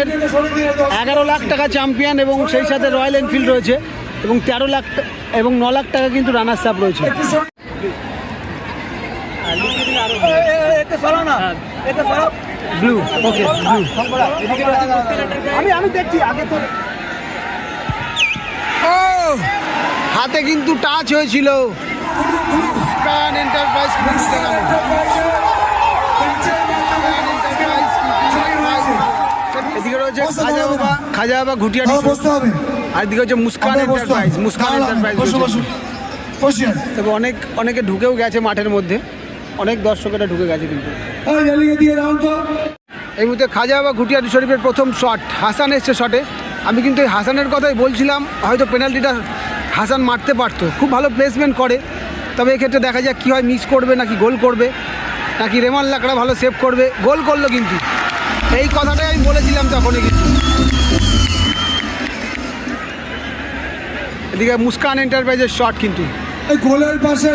স্টেডিয়ামের এগারো লাখ টাকা চ্যাম্পিয়ন এবং সেই সাথে রয়্যাল এনফিল্ড রয়েছে এবং তেরো লাখ এবং ন লাখ টাকা কিন্তু রানার্স আপ রয়েছে। হাতে কিন্তু টাচ হয়েছিল। এন্টারপ্রাইজ। এদিকে রয়েছে খাজা বাবা খাজা বাবা হ্যাঁ, বসতে হবে। আর এদিকে হচ্ছে মুস্কান এন্টারপ্রাইজ মুস্কান এন্টারপ্রাইজ। তবে অনেক অনেকে ঢুকেও গেছে মাঠের মধ্যে। অনেক দর্শকেরা ঢুকে গেছে কিন্তু। এই মুহূর্তে খাজা বা ঘুটিয়াটি শরীফের প্রথম শট হাসান এসছে শটে আমি কিন্তু এই হাসানের কথাই বলছিলাম হয়তো পেনাল্টিটা হাসান মারতে পারতো। খুব ভালো প্লেসমেন্ট করে। তবে এক্ষেত্রে দেখা যাক কী হয় মিস করবে নাকি গোল করবে। নাকি রেমাল লাকড়া ভালো সেভ করবে। গোল করল কিন্তু। এই কথাটাই আমি বলেছিলাম তখনই। কিন্তু এদিকে মুস্কান এন্টারপ্রাইজের শট কিন্তু। গোলের পাশে।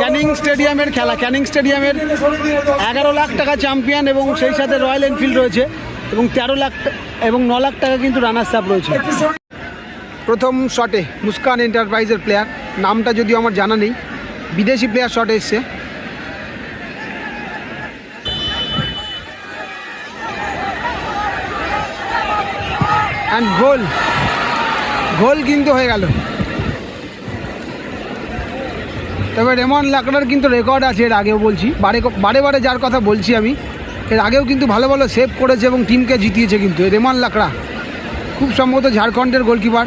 ক্যানিং স্টেডিয়ামের খেলা ক্যানিং স্টেডিয়ামের। এগারো লাখ টাকা চ্যাম্পিয়ন এবং সেই সাথে রয়্যাল এনফিল্ড রয়েছে এবং তেরো লাখ এবং ন লাখ টাকা কিন্তু রানার্স আপ রয়েছে। প্রথম শটে মুস্কান এন্টারপ্রাইজের প্লেয়ার নামটা যদিও আমার জানা নেই বিদেশি প্লেয়ার শটে এসছে। অ্যান্ড গোল গোল কিন্তু হয়ে গেল। তবে রেমন লাকড়ার কিন্তু রেকর্ড আছে, এর আগেও বলছি। বারে বারে বারে যার কথা বলছি আমি, এর আগেও কিন্তু ভালো ভালো সেভ করেছে এবং টিমকে জিতিয়েছে কিন্তু রেমন লাকড়া। খুব সম্ভবত ঝাড়খণ্ডের গোলকিপার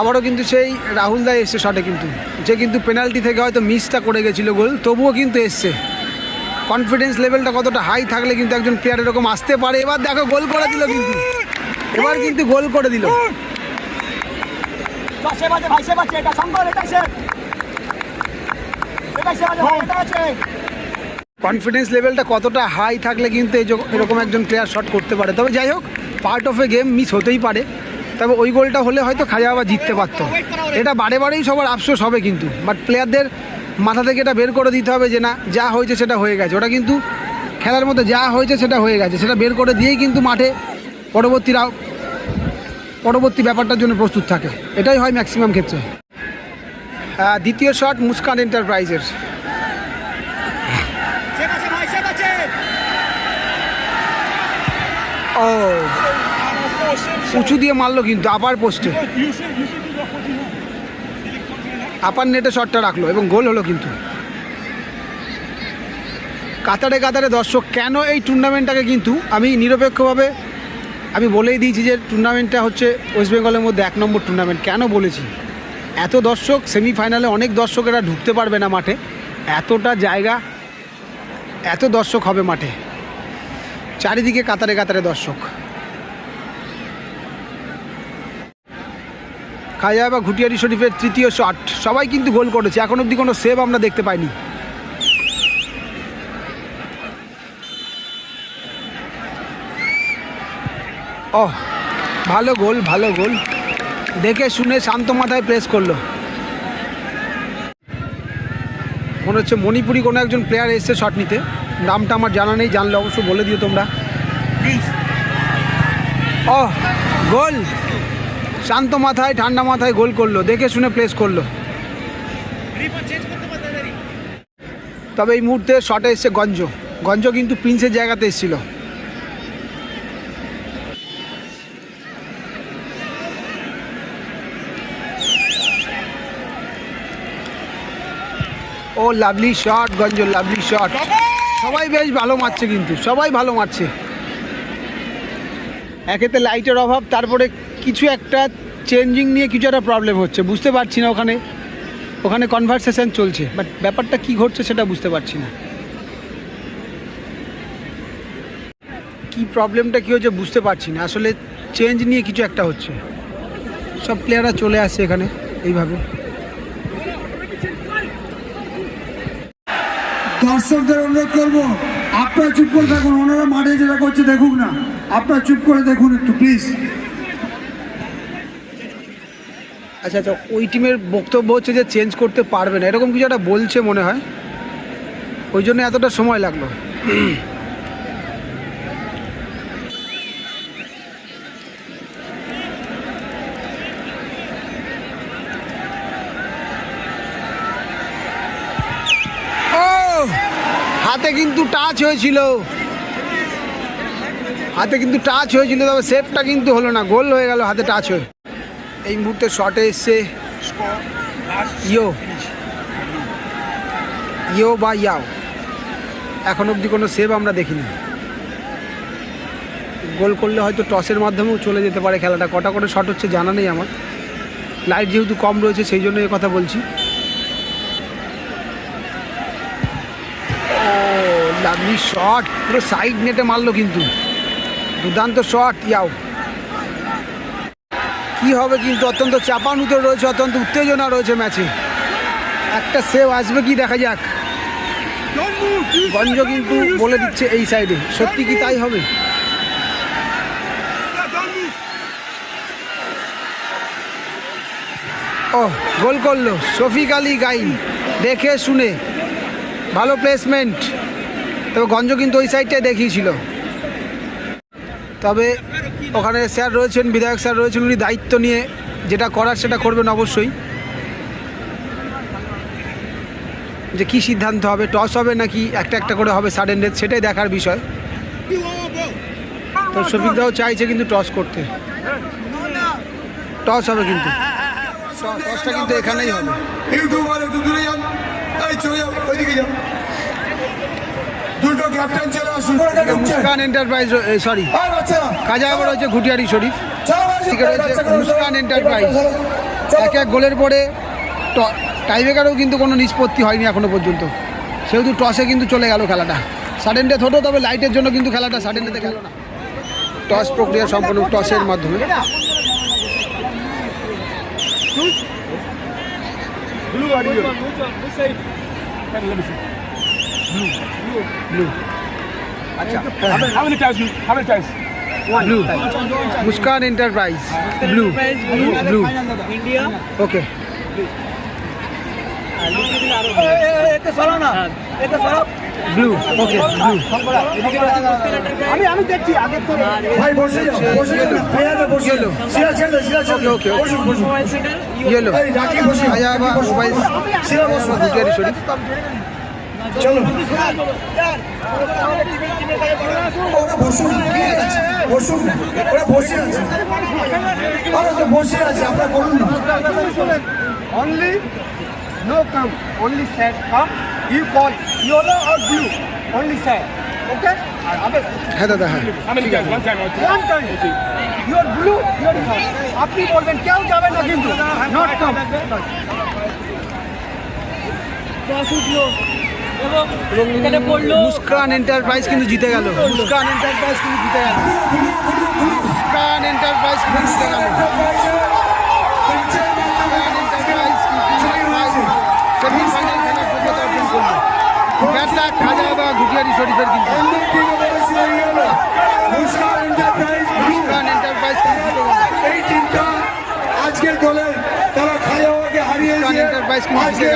আবারও কিন্তু সেই রাহুল দা এসছে শটে কিন্তু। যে কিন্তু পেনাল্টি থেকে হয়তো মিসটা করে গেছিল গোল তবুও কিন্তু এসছে। কনফিডেন্স লেভেলটা কতটা হাই থাকলে কিন্তু একজন প্লেয়ার এরকম আসতে পারে। এবার দেখো গোল করে দিল কিন্তু। এবার কিন্তু গোল করে দিল। কনফিডেন্স লেভেলটা কতটা হাই থাকলে কিন্তু এই এরকম একজন প্লেয়ার শট করতে পারে। তবে যাই হোক part of a game miss হতেই পারে। তবে ওই গোলটা হলে হয়তো খাজা বাবা জিততে পারতো। এটা বারে বারেই সবার আফসোস হবে কিন্তু। বাট প্লেয়ারদের মাথা থেকে এটা বের করে দিতে হবে যে না, যা হয়েছে সেটা হয়ে গেছে। ওটা কিন্তু খেলার মধ্যে যা হয়েছে সেটা হয়ে গেছে। সেটা বের করে দিয়েই কিন্তু মাঠে পরবর্তী রাউ- পরবর্তী ব্যাপারটার জন্য প্রস্তুত থাকে। এটাই হয় ম্যাক্সিমাম ক্ষেত্রে। দ্বিতীয় শট মুস্কান এন্টারপ্রাইজের ও, উঁচু দিয়ে মারলো কিন্তু আবার পোস্টে আপার নেটে শটটা রাখল এবং গোল হলো কিন্তু। কাতারে কাতারে দর্শক, কেন এই টুর্নামেন্টটাকে কিন্তু আমি নিরপেক্ষভাবে আমি বলেই দিয়েছি যে টুর্নামেন্টটা হচ্ছে ওয়েস্ট বেঙ্গলের মধ্যে এক নম্বর টুর্নামেন্ট কেন বলেছি? এত দর্শক সেমিফাইনালে অনেক দর্শকেরা ঢুকতে পারবে না মাঠে। এতটা জায়গা, এত দর্শক হবে মাঠে। চারিদিকে কাতারে কাতারে দর্শক। খাজা বা ঘুটিয়ারি শরীফের তৃতীয় শট সবাই কিন্তু গোল করেছে। এখন অবধি কোনো সেভ আমরা দেখতে পাইনি। ও ভালো গোল ভালো গোল। দেখে শুনে শান্ত মাথায় প্রেস করল। মনে হচ্ছে মণিপুরি কোনো একজন প্লেয়ার এসছে শট নিতে। নামটা আমার জানা নেই জানলে অবশ্যই বলে দিও তোমরা। ও গোল! শান্ত মাথায়, ঠান্ডা মাথায় গোল করল, দেখে শুনে প্লেস করল। তবে এই মুহূর্তে শটে এসছে গঞ্জ। গঞ্জ কিন্তু প্রিন্সের জায়গাতে এসেছিল। ও লাভলি শট গঞ্জ লাভলি শট সবাই বেশ ভালো মারছে কিন্তু, সবাই ভালো মারছে। একেতে লাইটের অভাব, তারপরে কিছু একটা চেঞ্জিং নিয়ে কিছু একটা প্রবলেম হচ্ছে, বুঝতে পারছি না ওখানে ওখানে কনভারসেশন চলছে বাট ব্যাপারটা কি ঘটছে সেটা বুঝতে পারছি না। কি প্রবলেমটা কি হচ্ছে বুঝতে পারছি না, আসলে চেঞ্জ নিয়ে কিছু একটা হচ্ছে। সব প্লেয়াররা চলে আসছে এখানে, এইভাবে। দর্শকদের অনুরোধ করব, আপনারা চুপ করে থাকুন, ওনারা মাঠে যেটা করছে দেখুক না। আপনারা চুপ করে দেখুন একটু প্লিজ আচ্ছা আচ্ছা ওই টিমের বক্তব্য হচ্ছে যে চেঞ্জ করতে পারবে না। এরকম কিছু একটা বলছে মনে হয়। ওই জন্য এতটা সময় লাগল। হাতে কিন্তু টাচ হয়েছিল। হাতে কিন্তু টাচ হয়েছিল, তবে সেফটা কিন্তু হলো না। গোল হয়ে গেল, হাতে টাচ হয়ে এই মুহূর্তে শটে এসছে ইয়ো। ইয়ো বা ইয়াও। এখন অবধি কোনো সেভ আমরা দেখিনি। গোল করলে হয়তো টসের মাধ্যমেও চলে যেতে পারে খেলাটা। কটা করে শট হচ্ছে জানা নেই আমার। লাইট যেহেতু কম রয়েছে, সেই জন্য এ কথা বলছি। লাভলি শট পুরো সাইড নেটে মারলো কিন্তু। দুর্দান্ত শট ইয়াও। কি হবে কিন্তু? অত্যন্ত চাপানুতো রয়েছে, অত্যন্ত উত্তেজনা রয়েছে ম্যাচে। একটা সেভ আসবে কি? দেখা যাক। গঞ্জ কিন্তু বলে দিচ্ছে এই সাইডে সত্যি কি তাই হবে? ও, গোল করল শফিক আলী গাইন দেখে শুনে। ভালো প্লেসমেন্ট তবে গঞ্জ কিন্তু ওই সাইডটাই দেখিয়েছিল। তবে ওখানে স্যার রয়েছেন বিধায়ক স্যার রয়েছেন উনি দায়িত্ব নিয়ে যেটা করার সেটা করবেন অবশ্যই। যে কি সিদ্ধান্ত হবে টস হবে নাকি একটা একটা করে হবে সাডেন ডেথ সেটাই দেখার বিষয়। তো শফিকদাও চাইছে কিন্তু টস করতে। টস হবে কিন্তু। টসটা কিন্তু এখানেই হবে ইউটিউবার একটু দূরে যান এই চলে যাও ওইদিকে যাও দুটো ক্যাপ্টেন চলে আসুন। মুস্কান এন্টারপ্রাইজ সরি আর বাচ্চারা কাজা আবার রয়েছে ঘুটিয়ারি শরীফ। এদিকে রয়েছে মুস্কান এন্টারপ্রাইজ। এক এক গোলের পরে টাইব্রেকারও কিন্তু কোনো নিষ্পত্তি হয়নি এখনও পর্যন্ত। সেহেতু টসে কিন্তু চলে গেল খেলাটা। সাডেন ডেথ হতো তবে লাইটের জন্য কিন্তু খেলাটা সাডেন ডেথে খেলো না। টস প্রক্রিয়া সম্পন্ন টসের মাধ্যমে। Blue How many times? How many times? Blue Muskan enterprise blue blue okay blue okay blue আমি আমি দেখছি আগে তো ভাই বসে যাও বসে যাও প্লেয়ারে বসে যাও শিরা ছেড়ে শিরা ছেড়ে ওকে। বসুন বসুন ইয়েলো রাখি বসে কাজা বা মোবাইল শিরা বসুন ঘুটিয়ারি শরীফ চলো ওরা বসুন বসুন ওরা বসে আছে ওরা তো বসে আছে আপনারা করুন না only no come only set come you call yellow or blue only set okay আর আবে হ্যাঁ দাদা হ্যাঁ you are blue you are come আপনি বলবেন কেউ যাবে না কিন্তু not come এখানে পড়ল মুস্কান এন্টারপ্রাইজ কিন্তু জিতে গেল। মুস্কান এন্টারপ্রাইজ কিন্তু জিতে গেল। মুস্কান এন্টারপ্রাইজ কিন্তু জিতে গেল। মুস্কান এন্টারপ্রাইজ কিন্তু সেমিফাইনাল খেলার যোগ্যতা অর্জন করল। ব্যাটটা খাজা বা ঘুটিয়ারি শরীফের কিন্তু। মুস্কান এন্টারপ্রাইজ মুস্কান এন্টারপ্রাইজ কিন্তু এই টিমটা আজকের দলে তারা এন্টারপ্রাইজ কিন্তু আজকে।